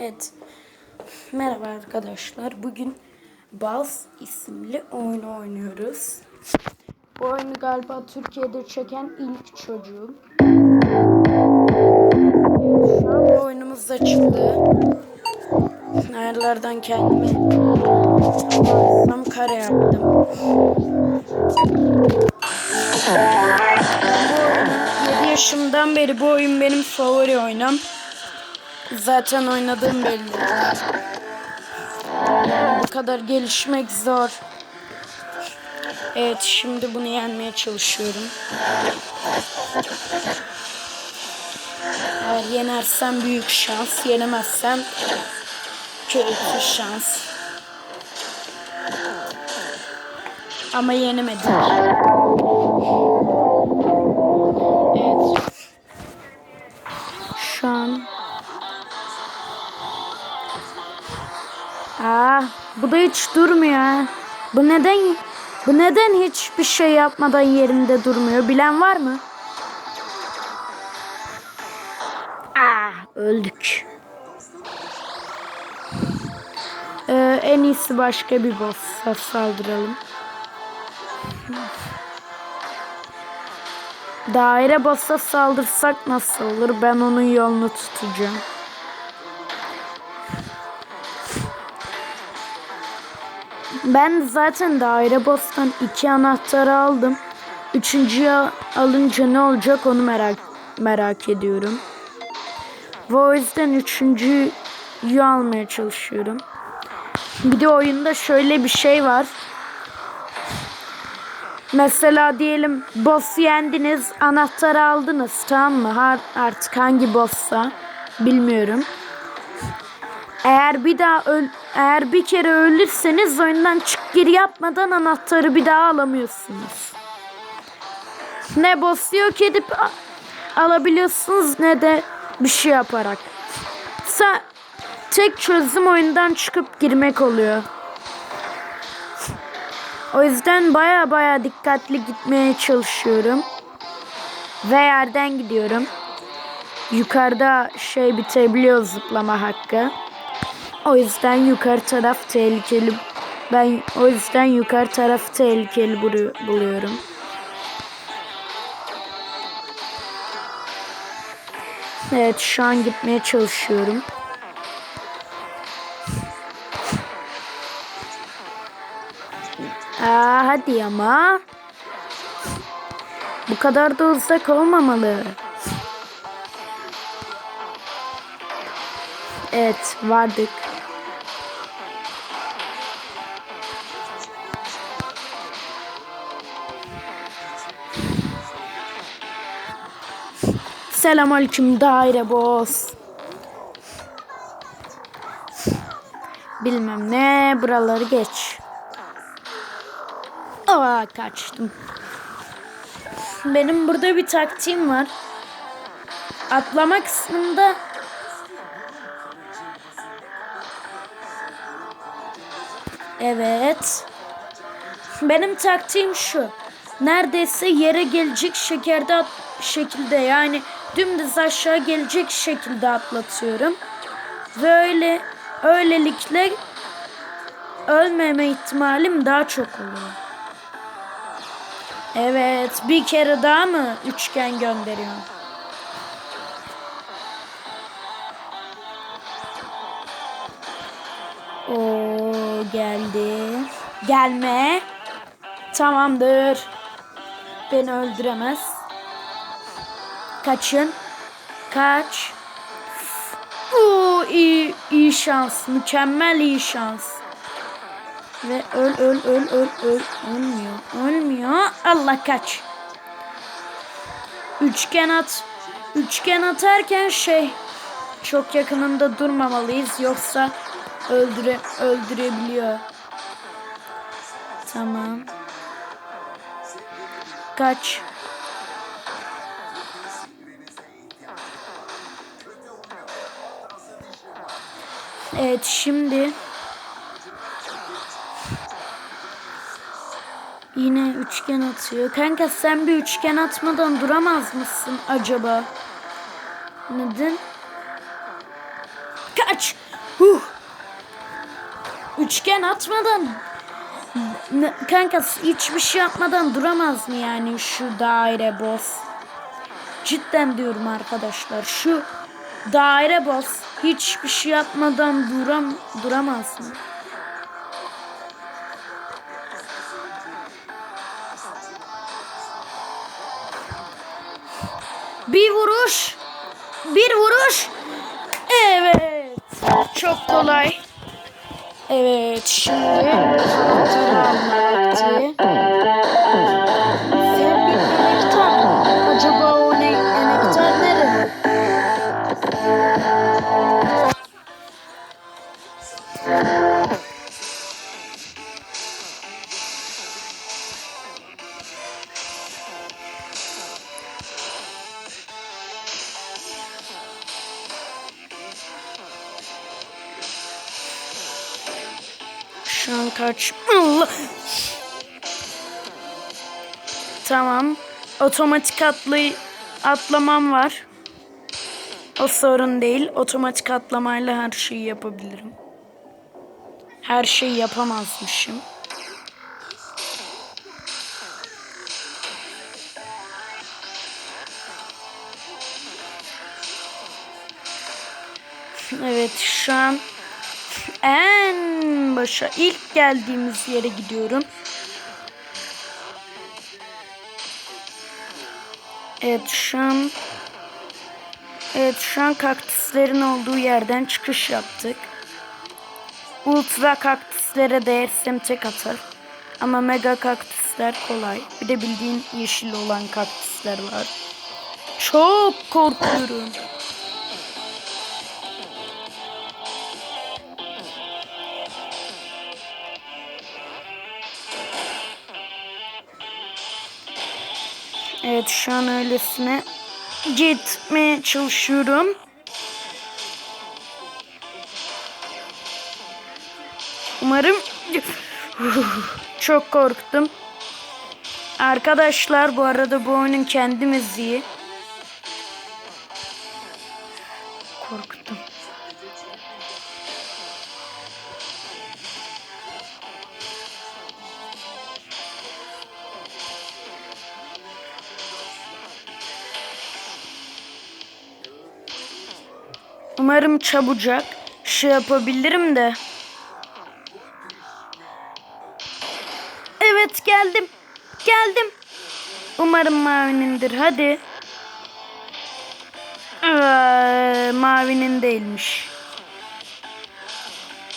Evet. Merhaba arkadaşlar. Bugün Baz isimli oyunu oynuyoruz. Bu oyunu galiba Türkiye'de çeken ilk çocuğum. Şu an bu oyunumuz açıldı. Ayarlardan kendimi tam kare yaptım. Bu oyunu 7 yaşımdan beri bu oyun benim favori oyunum. Zaten oynadığım belli. Bu kadar gelişmek zor. Evet şimdi bunu yenmeye çalışıyorum. Eğer yenersem büyük şans, yenemezsem kötü şans. Ama yenemedim. Evet. Bu da hiç durmuyor. Bu neden bu neden hiçbir şey yapmadan yerinde durmuyor? Bilen var mı? Aa, öldük. Ee, en iyisi başka bir boss'a saldıralım. Daire boss'a saldırsak nasıl olur? Ben onun yolunu tutacağım. Ben zaten daire boss'tan iki anahtarı aldım. Üçüncüyü alınca ne olacak onu merak merak ediyorum. Ve o yüzden üçüncüyü almaya çalışıyorum. Bir de oyunda şöyle bir şey var. Mesela diyelim boss'u yendiniz, anahtarı aldınız tamam mı? Artık hangi boss'sa bilmiyorum. Eğer bir daha öl eğer bir kere ölürseniz oyundan çık geri yapmadan anahtarı bir daha alamıyorsunuz. Ne boss yok edip alabiliyorsunuz ne de bir şey yaparak. Sa tek çözüm oyundan çıkıp girmek oluyor. O yüzden baya baya dikkatli gitmeye çalışıyorum. Ve yerden gidiyorum. Yukarıda şey bitebiliyor zıplama hakkı. O yüzden yukarı taraf tehlikeli. Ben o yüzden yukarı tarafı tehlikeli bulu- buluyorum. Evet şu an gitmeye çalışıyorum. Aa, hadi ama. Bu kadar da uzak olmamalı. Evet vardık. Selamünaleyküm daire boss. Bilmem ne buraları geç. Aa kaçtım. Benim burada bir taktiğim var. Atlama kısmında Evet. Benim taktiğim şu. Neredeyse yere gelecek şekerde şekilde yani dümdüz aşağı gelecek şekilde atlatıyorum. Ve öyle öylelikle ölmeme ihtimalim daha çok oluyor. Evet, bir kere daha mı üçgen gönderiyorum? O geldi. Gelme. Tamamdır. Beni öldüremez. Kaçın. Kaç. Oo, iyi, iyi şans. Mükemmel iyi şans. Ve öl öl öl öl öl. Ölmüyor. Ölmüyor. Allah kaç. Üçgen at. Üçgen atarken şey çok yakınında durmamalıyız yoksa öldüre öldürebiliyor. Tamam. Kaç. Evet şimdi yine üçgen atıyor. Kanka sen bir üçgen atmadan duramaz mısın acaba? Neden? Kaç. Huh. Üçgen atmadan kanka hiçbir şey yapmadan duramaz mı yani şu daire boss? Cidden diyorum arkadaşlar şu daire boss hiçbir şey yapmadan duram duramaz mı? Bir vuruş. Bir vuruş. Evet. Çok kolay. Evet şimdi Şu kaç? Allah. Tamam. Otomatik atlay atlamam var. O sorun değil. Otomatik atlamayla her şeyi yapabilirim. Her şeyi yapamazmışım. Evet şu an en başa ilk geldiğimiz yere gidiyorum. Evet şu an Evet şu an kaktüslerin olduğu yerden çıkış yaptık. Ultra kaktüslere değersem tek atar. Ama mega kaktüsler kolay. Bir de bildiğin yeşil olan kaktüsler var. Çok korkuyorum. Evet şu an öylesine gitmeye çalışıyorum. Umarım çok korktum. Arkadaşlar bu arada bu oyunun kendi müziği. Umarım çabucak şey yapabilirim de. Evet geldim. Geldim. Umarım mavinindir. Hadi. Ee, mavinin değilmiş.